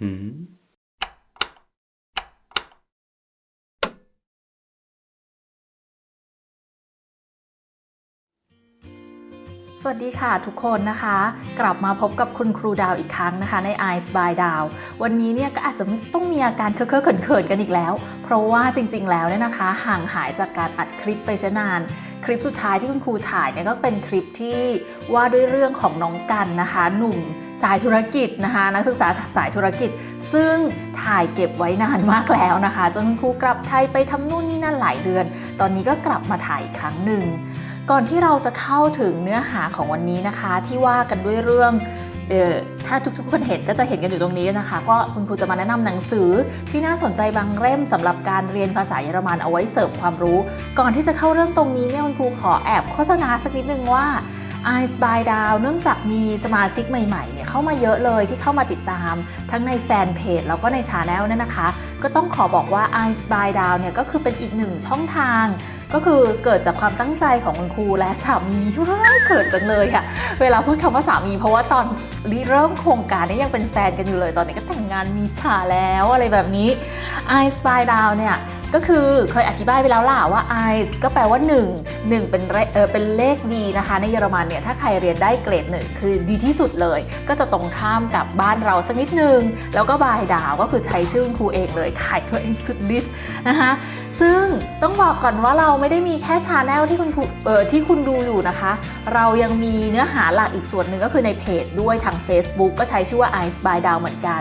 สวัสดีค่ะทุกคนนะคะ กลับมาพบกับคุณครูดาวอีกครั้งนะคะ ใน Eyes by ดาววันนี้เนี่ยก็อาจจะไม่ต้องมีอาการเคอะเขินๆกันอีกแล้ว เพราะว่าจริงๆแล้วเนี่ยนะคะ ห่างหายจากการอัดคลิปไปเสียนาน คลิปสุดท้ายที่คุณครูถ่ายเนี่ยก็เป็นคลิปที่ว่าด้วยเรื่องของน้องกันนะคะ หนุ่มสายธุรกิจนะคะ นักศึกษาสายธุรกิจ ซึ่งถ่ายเก็บไว้นานมากแล้วนะคะ จนคุณครูกลับไทยไปทำนู่นนี่นั่นหลายเดือน ตอนนี้ก็กลับมาถ่ายอีกครั้งหนึ่งก่อนที่เราจะเข้าถึงเนื้อหาของวันนี้นะคะ ที่ว่ากันด้วยเรื่อง ถ้าทุกๆคนเห็นก็จะเห็นกันอยู่ตรงนี้นะคะก็คุณครูจะมาแนะนำหนังสือที่น่าสนใจบางเล่มสำหรับการเรียนภาษาเยอรมันเอาไว้เสริมความรู้ ก่อนที่จะเข้าเรื่องตรงนี้เนี่ยคุณครูขอแอบโฆษณาสักนิดนึงว่า i s by Down เนื่องจากมีสมาชิกใหม่ๆเนี่ยเข้ามาเยอะเลยที่เข้ามาติดตาม ทั้งในแฟนเพจแล้วก็ในชาแนลเนี่ยนะคะ ก็ต้องขอบอกว่า i s by Down เนี่ยก็คือเป็นอีกหนึ่งช่องทาง ก็คือเกิดจากความตั้งใจของคุณครูและสามีว้ายเกิดจังเลยอะเวลาพูดคำว่าสามี เพราะว่าตอนริเริ่มโครงการนี้ยังเป็นแฟนกันอยู่เลย ตอนนี้ก็แต่งงานมีสาแล้วอะไรแบบนี้ i s by Down เนี่ยก็คือเคยอธิบายไปแล้วล่ะว่า i ก็แปลว่า 1 1 เป็นเออเป็นเลขดีนะคะ ในเยอรมันเนี่ยถ้าใครเรียนได้เกรด1คือดีที่สุดเลย ก็จะตรงข้ามกับบ้านเราสักนิดนึง แล้วก็บายดาวก็คือใช้ชื่อคุณครูเองเลยขายตัวเองสุดฤทธิ์นะคะ ซึ่งต้องบอกก่อนว่าเราไม่ได้มีแค่ชาแนลที่คุณเออที่คุณดูอยู่นะคะ เรายังมีเนื้อหาหลักอีกส่วนหนึ่งก็คือในเพจด้วยทาง Facebook ก็ใช้ชื่อว่า Ice by Down เหมือนกัน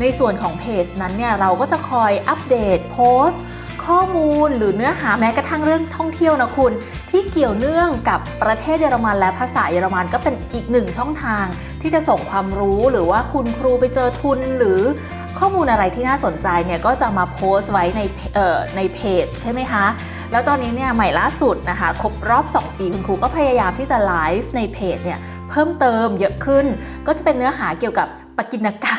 ในส่วนของเพจนั้นเนี่ยเราก็จะคอยอัปเดตโพสต์ข้อมูลหรือเนื้อหาแม้กระทั่งเรื่องท่องเที่ยวนะคุณ ที่เกี่ยวเนื่องกับประเทศเยอรมันและภาษาเยอรมันก็เป็นอีกหนึ่งช่องทาง ที่จะส่งความรู้หรือว่าคุณครูไปเจอทุนหรือ ข้อมูลอะไรที่น่าสนใจเนี่ยก็จะมาโพสต์ไว้ในเอ่อในเพจใช่ไหมคะ แล้วตอนนี้เนี่ยใหม่ล่าสุดนะคะครบรอบ 2 ปีคุณครูก็พยายามที่จะไลฟ์ในเพจเนี่ยเพิ่มเติมเยอะขึ้น ก็จะเป็นเนื้อหาเกี่ยวกับปกิณกะ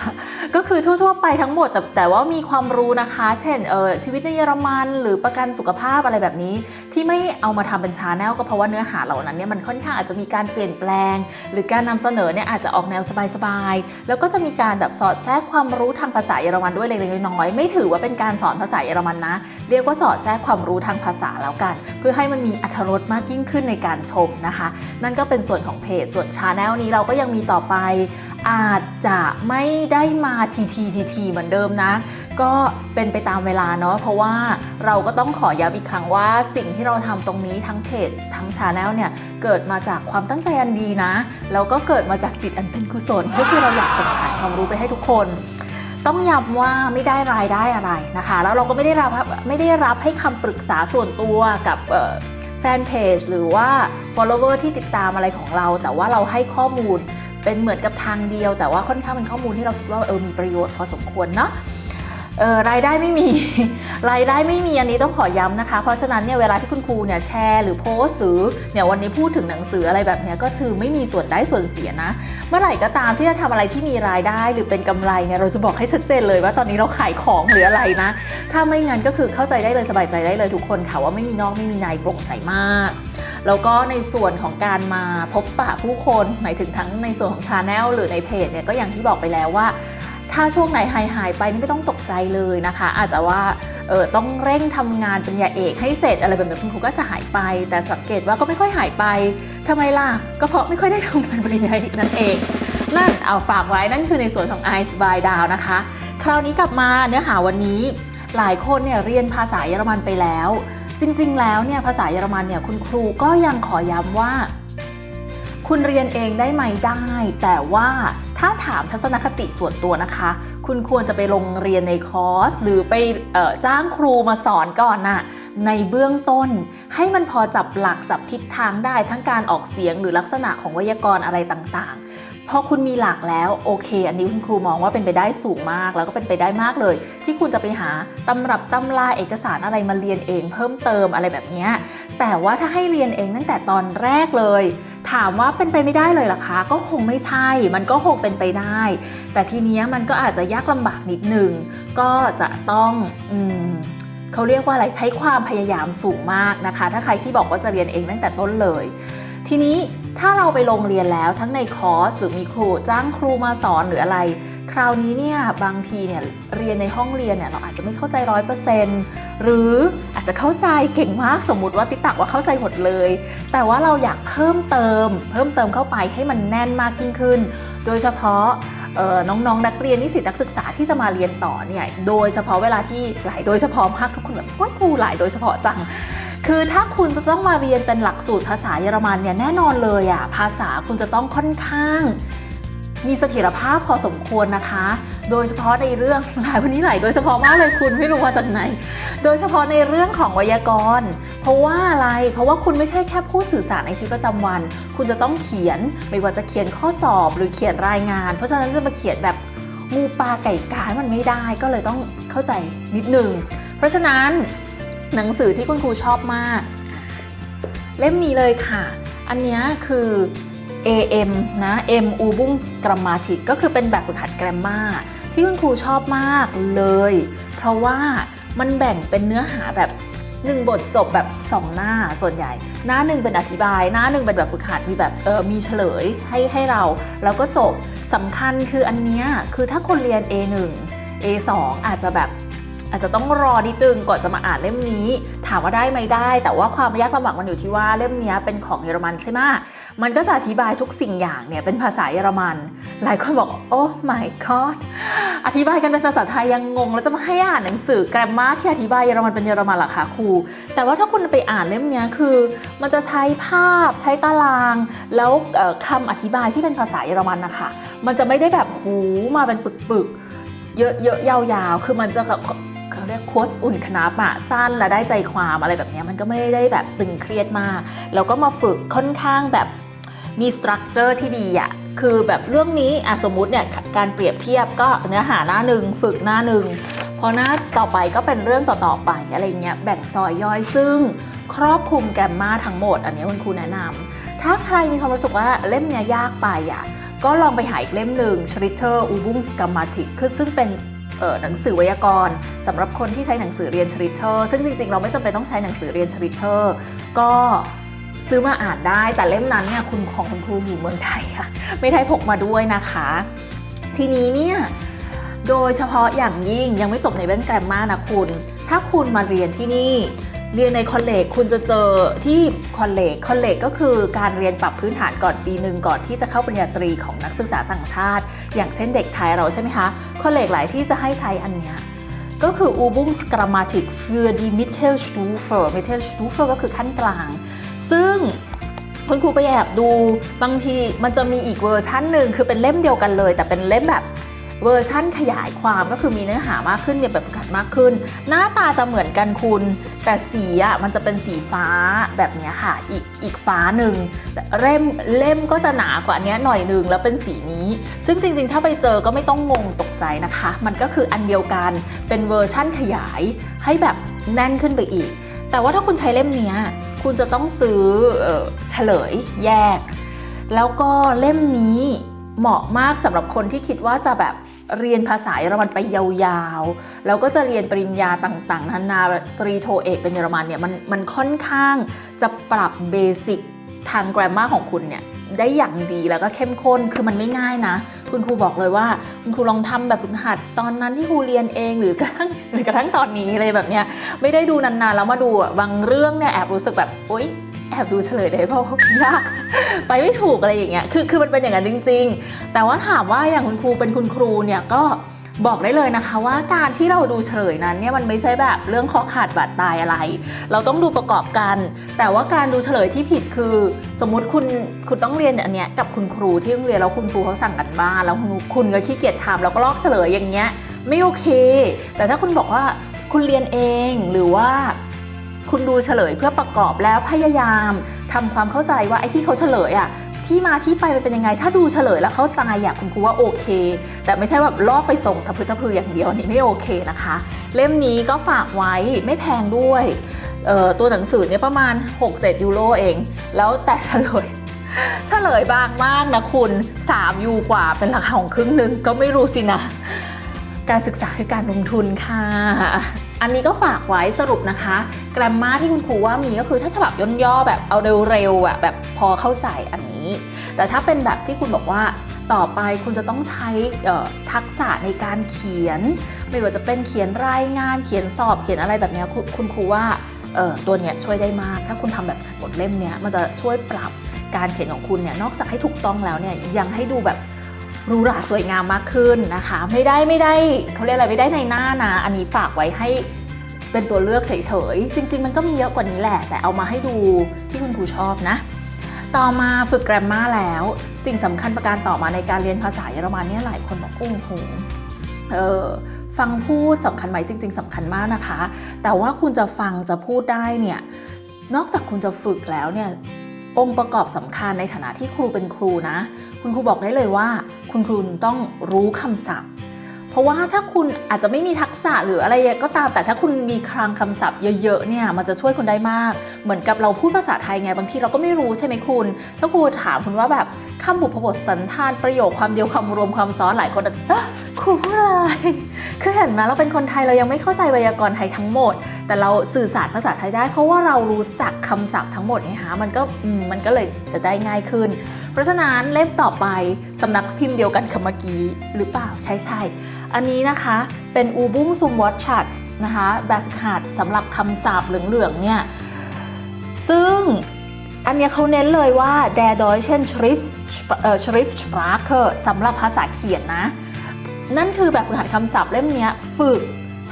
ก็คือทั่วๆ ไปทั้งหมด แต่แต่ว่ามีความรู้นะคะ เช่นเออชีวิตในเยอรมันหรือประกันสุขภาพอะไรแบบนี้ ที่ไม่เอามาทำเป็นชาแนลก็เพราะว่าเนื้อหาเหล่านั้นเนี่ยมันค่อนข้างอาจจะมีการเปลี่ยนแปลง หรือการนำเสนอเนี่ยอาจจะออกแนวสบายๆแล้วก็จะมีการแบบสอดแทรกความรู้ทางภาษาเยอรมันด้วยเล็กๆน้อยๆไม่ถือว่าเป็นการสอนภาษาเยอรมันนะ เรียกว่าสอดแทรกความรู้ทางภาษาแล้วกัน เพื่อให้มันมีอรรถรสมากยิ่งขึ้นในการชมนะคะ นั่นก็เป็นส่วนของเพจส่วนชาแนลนี้เราก็ยังมีต่อไป อาจจะไม่ได้มาทีทีทีทีเหมือนเดิมนะ ก็เป็นไปตามเวลาเนาะเพราะว่าเราก็ต้องขอย้ำอีกครั้งว่าสิ่งที่เราทำตรงนี้ทั้งเพจทั้งชาแนลเนี่ยเกิดมาจากความตั้งใจอันดีนะแล้วก็เกิดมาจากจิตอันเป็นกุศลก็คือเราอยากส่งผ่านความรู้ไปให้ทุกคนต้องย้ำว่าไม่ได้รายได้อะไรนะคะ แล้วเราก็ไม่ได้รับไม่ได้รับให้คำปรึกษาส่วนตัวกับแฟนเพจหรือว่า follower ที่ติดตามอะไรของเรา แต่ว่าเราให้ข้อมูล เป็นเหมือนกับทางเดียว แต่ว่าค่อนข้างเป็นข้อมูลที่เราคิดว่าเออมีประโยชน์พอสมควรเนาะ เออรายได้ไม่มี รายได้ไม่มีอันนี้ต้องขอย้ำนะคะ เพราะฉะนั้นเนี่ยเวลาที่คุณครูเนี่ยแชร์หรือโพสต์หรือเนี่ยวันนี้พูดถึงหนังสืออะไรแบบนี้ก็คือไม่มีส่วนได้ส่วนเสียนะ เมื่อไหร่ก็ตามที่จะทำอะไรที่มีรายได้หรือเป็นกำไรเนี่ยเราจะบอกให้ชัดเจนเลยว่าตอนนี้เราขายของหรืออะไรนะ ถ้าไม่งั้นก็คือเข้าใจได้เลยสบายใจได้เลยทุกคนค่ะว่าไม่มีนอกไม่มีในโปร่งใสมากแล้วก็ในส่วนของการมาพบปะผู้คนหมายถึงทั้งในส่วนของชาแนลหรือในเพจเนี่ยก็อย่างที่บอกไปแล้วว่า ถ้าช่วงไหนหายหายไปนี่ไม่ต้องตกใจเลยนะคะ อาจจะว่าเออต้องเร่งทำงานปริญญาเอกให้เสร็จอะไรแบบนี้คุณครูก็จะหายไป แต่สังเกตว่าก็ไม่ค่อยหายไปทำไมล่ะ ก็เพราะไม่ค่อยได้ทำงานปริญญาเอกนั่นเอง นั่นเอาฝากไว้นั่นคือในส่วนของ Ice by Down นะคะ คราวนี้กลับมาเนื้อหาวันนี้ หลายคนเนี่ยเรียนภาษาเยอรมันไปแล้ว จริง ๆ แล้วเนี่ยภาษาเยอรมันเนี่ยคุณครูก็ยังขอย้ำว่า คุณเรียนเองได้ไหมได้ แต่ว่า ถ้าถามทัศนคติส่วนตัวนะคะ คุณควรจะไปลงเรียนในคอร์ส หรือไปออจ้างครูมาสอนก่อนน่ะในเบื้องต้นให้มันพอจับหลักจับทิศทางได้ทั้งการออกเสียงหรือลักษณะของไวยากรณ์อะไรต่างๆ พอคุณมีหลักแล้วโอเค อันนี้คุณครูมองว่าเป็นไปได้สูงมาก แล้วก็เป็นไปได้มากเลย ที่คุณจะไปหาตำรับตำราเอกสารอะไรมาเรียนเอง เพิ่มเติมอะไรแบบนี้แต่ว่าถ้าให้เรียนเองตั้งแต่ตอนแรกเลย ถามว่าเป็นไปไม่ได้เลยหรอคะ ก็คงไม่ใช่ มันก็คงเป็นไปได้ แต่ทีนี้มันก็อาจจะยากลำบากนิดหนึ่งก็จะต้องอเขาเรียกว่าอะไรใช้ความพยายามสูงมากนะคะ ถ้าใครที่บอกว่าจะเรียนเองตั้งแต่ต้นเลย ทีนี้ถ้าเราไปลงเรียนแล้วทั้งในคอร์สหรือมีครูจ้างครูมาสอนหรืออะไร คราวนี้เนี่ยบางทีเนี่ยเรียนในห้องเรียนเนี่ยเราอาจจะไม่เข้าใจร้อยเปอร์เซ็นต์หรืออาจจะเข้าใจเก่งมากสมมุติว่าติ๊กตักว่าเข้าใจหมดเลย แต่ว่าเราอยากเพิ่มเติม เพิ่มเติมเข้าไปให้มันแน่นมากยิ่งขึ้น โดยเฉพาะน้องๆนักเรียนนิสิตนักศึกษาที่จะมาเรียนต่อเนี่ยโดยเฉพาะเวลาที่หลายโดยเฉพาะมากทุกคนแบบว่าครูหลายโดยเฉพาะจังคือถ้าคุณจะต้องมาเรียนเป็นหลักสูตรภาษาเยอรมันเนี่ยแน่นอนเลยอะภาษาคุณจะต้องค่อนข้าง มีเสถียรภาพพอสมควรนะคะ โดยเฉพาะในเรื่องหลายวันนี้หลายโดยเฉพาะมากเลยคุณไม่รู้ว่าจากไหน โดยเฉพาะในเรื่องของไวยากรณ์ เพราะว่าอะไร เพราะว่าคุณไม่ใช่แค่พูดสื่อสารในชีวิตประจำวัน คุณจะต้องเขียน ไม่ว่าจะเขียนข้อสอบหรือเขียนรายงาน เพราะฉะนั้นจะมาเขียนแบบงูปลาไก่กามันไม่ได้ ก็เลยต้องเข้าใจนิดนึง เพราะฉะนั้นหนังสือที่คุณครูชอบมาก เล่มนี้เลยค่ะ อันนี้คือ AM นะ M u b u n g Grammatik ก็คือเป็นแบบฝึกหัดแกรมมาที่คุณครูชอบมากเลย เพราะว่ามันแบ่งเป็นเนื้อหาแบบ 1 บทจบแบบ 2 หน้าส่วนใหญ่ หน้าหนึ่งเป็นอธิบาย หน้าหนึ่งเป็นแบบฝึกหัดมีแบบเออมีเฉลยให้ให้เรา แล้วก็จบสำคัญคืออันเนี้ยคือถ้าคนเรียน A1 A2 อาจจะแบบ อาจจะต้องรอนิดนึงก่อนจะมาอ่านเล่มนี้ ถามว่าได้ไหมได้ แต่ว่าความยากลำบากมันอยู่ที่ว่าเล่มนี้เป็นของเยอรมันใช่ไหมมันก็จะอธิบายทุกสิ่งอย่างเนี่ยเป็นภาษาเยอรมัน หลายคนบอกโอ้ my god อธิบายกันเป็นภาษาไทยยังงง แล้วจะมาให้อ่านหนังสือแกรมมาที่อธิบายเยอรมันเป็นเยอรมันหรอคะครู แต่ว่าถ้าคุณไปอ่านเล่มนี้คือ มันจะใช้ภาพใช้ตาราง แล้วเอ่อคำอธิบายที่เป็นภาษาเยอรมันนะคะมันจะไม่ได้แบบหูมาเป็นปึกๆเยอะๆยาวๆ คือมันจะแบบ เขาเรียกโค้ดอุ่นคนับอะสั้นและได้ใจความอะไรแบบนี้มันก็ไม่ได้แบบตึงเครียดมาก แล้วก็มาฝึกค่อนข้างแบบมีสตรัคเจอร์ที่ดีอะคือแบบเรื่องนี้อะสมมุติเนี่ยการเปรียบเทียบก็เนื้อหาหน้าหนึ่งฝึกหน้าหนึ่งพอหน้าต่อไปก็เป็นเรื่องต่อๆไปอะไรเงี้ยแบ่งซอยย่อยซึ่งครอบคลุมแกรมมาทั้งหมด อันนี้คุณครูแนะนำถ้าใครมีความรู้สึกว่าเล่มเนี้ยยากไปอะก็ลองไปหาอีกเล่มหนึ่ง Schritter Übungs Grammatik คือซึ่งเป็น หนังสือไวยากรณ์สำหรับคนที่ใช้หนังสือเรียนชริทเชอร์ซึ่งจริงๆ เราไม่จำเป็นต้องใช้หนังสือเรียนชริทเชอร์ก็ซื้อมาอ่านได้แต่เล่มนั้นเนี่ยคุณของคุณครูอยู่เมืองไทยค่ะไม่ได้พกมาด้วยนะคะ ทีนี้เนี่ยโดยเฉพาะอย่างยิ่งยังไม่จบในเรื่องแกรมมานะคุณ ถ้าคุณมาเรียนที่นี่ เรียนในคอลเลจคุณจะเจอที่คอลเลจคอลเลจก็คือการเรียนปรับพื้นฐานก่อนปีหนึ่งก่อนที่จะเข้าปริญญาตรีของนักศึกษาต่างชาติ อย่างเช่นเด็กไทยเราใช่ไหมคะคอลเลจหลายที่จะให้ใช้อันเนี้ยก็คือ Übungs Grammatik für die Mittelstufe Mittelstufe ก็คือขั้นกลาง ซึ่งคุณครูไปแอบดูบางทีมันจะมีอีกเวอร์ชันหนึ่งคือเป็นเล่มเดียวกันเลย แต่เป็นเล่มแบบ เวอร์ชั่นขยายความก็คือมีเนื้อหามากขึ้นมีแบบฝึกหัดมากขึ้น หน้าตาจะเหมือนกันคุณ แต่สีอะมันจะเป็นสีฟ้าแบบนี้ค่ะ อีกอีกฟ้าหนึ่งเล่มเล่มก็จะหนากว่านี้หน่อยหนึ่งแล้วเป็นสีนี้ ซึ่งจริงๆ ถ้าไปเจอก็ไม่ต้องงงตกใจนะคะ มันก็คืออันเดียวกันเป็นเวอร์ชั่นขยายให้แบบแน่นขึ้นไปอีก แต่ว่าถ้าคุณใช้เล่มนี้คุณจะต้องซื้อเฉลยแยก แล้วก็เล่มนี้เหมาะมากสำหรับคนที่คิดว่าจะแบบ เรียนภาษาเยอรมันไปยาวๆ แล้วก็จะเรียนปริญญาต่างๆ นานาตรีโทเอกเป็นเยอรมันเนี่ยมันมันค่อนข้างจะปรับเบสิกทางแกรมมาของคุณเนี่ยได้อย่างดีแล้วก็เข้มข้นคือมันไม่ง่ายนะ คุณครูบอกเลยว่าคุณครูลองทำแบบฝึกหัด ตอนนั้นที่ครูเรียนเองหรือกระทั่งหรือกระทั่งตอนนี้อะไรแบบเนี้ยไม่ได้ดูนานๆแล้วมาดูบางเรื่องเนี่ยแอบรู้สึกแบบโอ๊ย แอบดูเฉลยได้เพราะยาก ไปไม่ถูกอะไรอย่างเงี้ยคือคือมันเป็นอย่างนั้นจริง ๆ แต่ว่าถามว่าอย่างคุณครูเป็นคุณครูเนี่ยก็บอกได้เลยนะคะว่าการที่เราดูเฉลยนั้นเนี่ยมันไม่ใช่แบบเรื่องคอขาดบาดตายอะไร เราต้องดูประกอบกัน แต่ว่าการดูเฉลยที่ผิดคือ สมมติคุณคุณต้องเรียนอันเนี้ยกับคุณครูที่โรงเรียนแล้วคุณครูเขาสั่งกันบ้านแล้วคุณคุณก็ขี้เกียจทำแล้วก็ลอกเฉลยอย่างเงี้ยไม่โอเค แต่ถ้าคุณบอกว่าคุณเรียนเองหรือว่า คุณดูเฉลยเพื่อประกอบแล้วพยายามทำความเข้าใจว่าไอ้ที่เขาเฉลยอะที่มาที่ไปมันเป็นยังไง ถ้าดูเฉลยแล้วเข้าใจอะคุณครูว่าโอเค แต่ไม่ใช่แบบลอกไปส่งทะพึทะพืออย่างเดียวนี่ไม่โอเคนะคะ เล่มนี้ก็ฝากไว้ไม่แพงด้วยตัวหนังสือเนี่ยประมาณ 6-7 ยูโรเอง แล้วแต่เฉลยเฉลยบางมากนะคุณ 3 ยูกว่าเป็นราคาของครึ่งหนึ่งก็ไม่รู้สินะ การศึกษาคือการลงทุนค่ะ อันนี้ก็ฝากไว้สรุปนะคะ แกรมมาที่คุณครูว่ามีก็คือถ้าฉบับย่นย่อแบบเอาเร็วๆอะแบบพอเข้าใจอันนี้ แต่ถ้าเป็นแบบที่คุณบอกว่าต่อไปคุณจะต้องใช้ทักษะในการเขียน ไม่ว่าจะเป็นเขียนรายงานเขียนสอบเขียนอะไรแบบเนี้ยคุณครูว่าตัวเนี้ยช่วยได้มาก ถ้าคุณทำแบบบทเล่มเนี้ยมันจะช่วยปรับการเขียนของคุณเนี่ยนอกจากให้ถูกต้องแล้วเนี่ยยังให้ดูแบบ หรูหราสวยงามมากขึ้นนะคะ ไม่ได้ไม่ได้เขาเรียกอะไรไม่ได้ในหน้านะอันนี้ฝากไว้ให้เป็นตัวเลือกเฉยๆ จริง ๆ มันก็มีเยอะกว่านี้แหละ แต่เอามาให้ดูที่คุณครูชอบนะ ต่อมาฝึกแกรมมาแล้ว สิ่งสำคัญประการต่อมาในการเรียนภาษาเยอรมันเนี่ยหลายคนบอกโอ้โหเออฟังพูดสำคัญไหมจริง ๆสำคัญมากนะคะ แต่ว่าคุณจะฟังจะพูดได้เนี่ยนอกจากคุณจะฝึกแล้วเนี่ยองค์ประกอบสำคัญในฐานะที่ครูเป็นครูนะ คุณครูบอกได้เลยว่า คุณครูต้องรู้คำศัพท์ เพราะว่าถ้าคุณอาจจะไม่มีทักษะหรืออะไรก็ตาม แต่ถ้าคุณมีคลังคำศัพท์เยอะๆเนี่ยมันจะช่วยคุณได้มาก เหมือนกับเราพูดภาษาไทยไงบางทีเราก็ไม่รู้ใช่ไหมคุณ ถ้าครูถามคุณว่าแบบคำบุพบทสันธานประโยคความเดียวคำรวมความซ้อนหลายคนอาจจะครูพูดอะไรคือเห็นไหมเราเป็นคนไทยเรายังไม่เข้าใจไวยากรณ์ไทยทั้งหมด แต่เราสื่อสารภาษาไทยได้ เพราะว่าเรารู้จักคำศัพท์ทั้งหมดไงคะมันก็มันก็เลยจะได้ง่ายขึ้น ราะฉะนั้นเล่มต่อไปสำนักพิมพ์เดียวกันกับเมื่อกี้หรือเปล่าใช่ใช่อันนี้นะคะเป็นอูบุ้งซุมวอตชัดนะคะแบบฝึกหัดสำหรับคำศัพท์เหลืองๆเนี่ยซึ่งอันนี้เขาเน้นเลยว่า der deutschen Schrift เอ่อ Schriftsprache สำหรับภาษาเขียนนะ นั่นคือแบบฝึกหัดคำศัพท์เล่มนี้ฝึก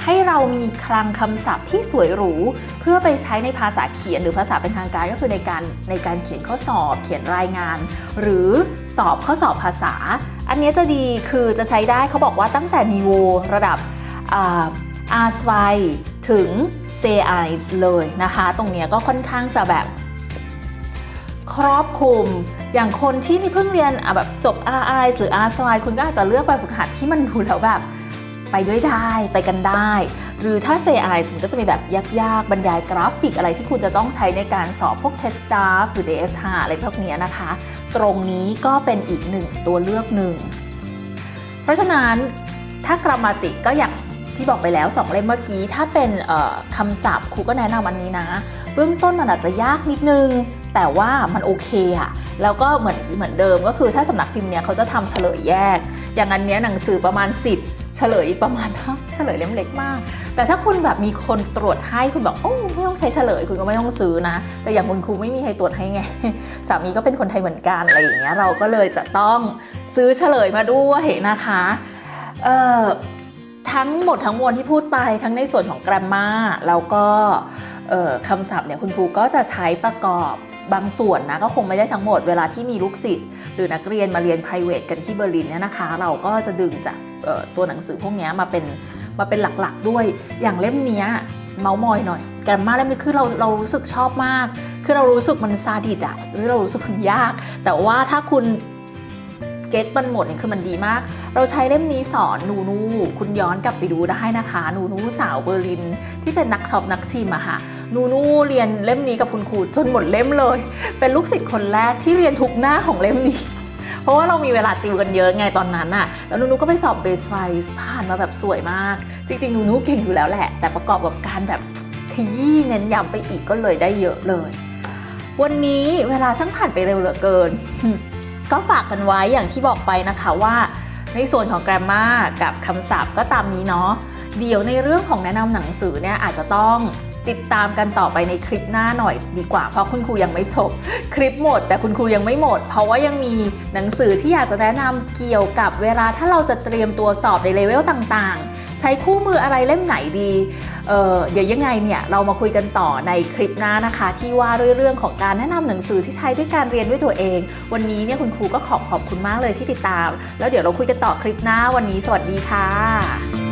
ให้เรามีคลังคำศัพท์ที่สวยหรู เพื่อไปใช้ในภาษาเขียนหรือภาษาเป็นทางการก็คือในการในการเขียนข้อสอบ เขียนรายงาน หรือสอบข้อสอบภาษา อันนี้จะดีคือจะใช้ได้เขาบอกว่าตั้งแต่นิโวระดับอาร์สไวถึงเซไอส์เลยนะคะ ตรงนี้ก็ค่อนข้างจะแบบครอบคลุมอย่างคนที่นี่เพิ่งเรียนแบบจบ RI หรือ R s i คุณก็อาจจะเลือกแบบฝึกหัดที่มันดูแล้วแบบ ไปด้วยได้ไปกันได้ หรือถ้า CI มันก็จะมีแบบยากๆ บรรยายกราฟิกอะไรที่คุณจะต้องใช้ในการสอบพวก Test Staff หรือ DS5 อะไรพวกเนี้ยนะคะ ตรงนี้ก็เป็นอีกหนึ่งตัวเลือกหนึ่ง เพราะฉะนั้นถ้ากรามาติกก็อย่างที่บอกไปแล้ว 2 เล่มเมื่อกี้ ถ้าเป็นคำศัพท์ครูก็แนะนำอันนี้นะ เบื้องต้นมันอาจจะยากนิดนึง แต่ว่ามันโอเคอะแล้วก็เหมือนเหมือนเดิมก็คือถ้าสำนักพิมพ์เนี้ยเขาจะทำเฉลยแยก อย่างอันเนี้ยหนังสือประมาณ 10 เฉลยประมาณเฉลยเล่มเล็กมาก แต่ถ้าคุณแบบมีคนตรวจให้คุณบอกโอ้ไม่ต้องใช้เฉลยคุณก็ไม่ต้องซื้อนะ แต่อย่างคุณครูไม่มีใครตรวจให้ไง สามีก็เป็นคนไทยเหมือนกันอะไรอย่างเงี้ยเราก็เลยจะต้องซื้อเฉลยมาด้วยนะคะเอ่อทั้งหมดทั้งมวลที่พูดไปทั้งในส่วนของ grammar แล้วก็คำศัพท์เนี่ยคุณครูก็จะใช้ประกอบ บางส่วนนะก็คงไม่ได้ทั้งหมดเวลาที่มีลูกศิษย์หรือนักเรียนมาเรียน private กันที่เบอร์ลินเนี่ยนะคะ เราก็จะดึงจากตัวหนังสือพวกนี้มาเป็นมาเป็นหลักๆด้วยอย่างเล่มนี้เมาส์มอยหน่อยแกรมมาเล่มนี้คือเราเรารู้สึกชอบมาก คือเรารู้สึกมันซาดิสอะหรือเรารู้สึกมันยาก แต่ว่าถ้าคุณเก็ตมันหมดเนี่ยคือมันดีมาก เราใช้เล่มนี้สอนนูนู คุณย้อนกลับไปดูได้นะคะ นูนูสาวเบอร์ลิน ที่เป็นนักช็อปนักชิมอะค่ะ นูนูเรียนเล่มนี้กับคุณครูจนหมดเล่มเลย เป็นลูกศิษย์คนแรกที่เรียนทุกหน้าของเล่มนี้ เพราะว่าเรามีเวลาติวกันเยอะไงตอนนั้นอะแล้วนูนูก็ไปสอบเบสไฟผ่านมาแบบสวยมาก จริงๆนูนูเก่งอยู่แล้วแหละ แต่ประกอบกับการแบบขยี้เน้นย้ำไปอีกก็เลยได้เยอะเลย วันนี้เวลาช่างผ่านไปเร็วเหลือเกิน ก็ฝากกันไว้อย่างที่บอกไปนะคะว่าในส่วนของ grammar กับคำศัพท์ก็ตามนี้เนาะ เดี๋ยวในเรื่องของแนะนำหนังสือเนี่ยอาจจะต้อง ติดตามกันต่อไปในคลิปหน้าหน่อยดีกว่า เพราะคุณครูยังไม่จบ คลิปหมด แต่คุณครูยังไม่หมด เพราะว่ายังมีหนังสือที่อยากจะแนะนำเกี่ยวกับเวลาถ้าเราจะเตรียมตัวสอบในเลเวลต่างๆ ใช้คู่มืออะไรเล่มไหนดีเออเดี๋ยวยังไงเนี่ยเรามาคุยกันต่อในคลิปหน้านะคะ ที่ว่าด้วยเรื่องของการแนะนำหนังสือที่ใช้ด้วยการเรียนด้วยตัวเอง วันนี้เนี่ยคุณครูก็ขอขอบคุณมากเลยที่ติดตาม แล้วเดี๋ยวเราคุยกันต่อคลิปหน้าวันนี้ สวัสดีค่ะ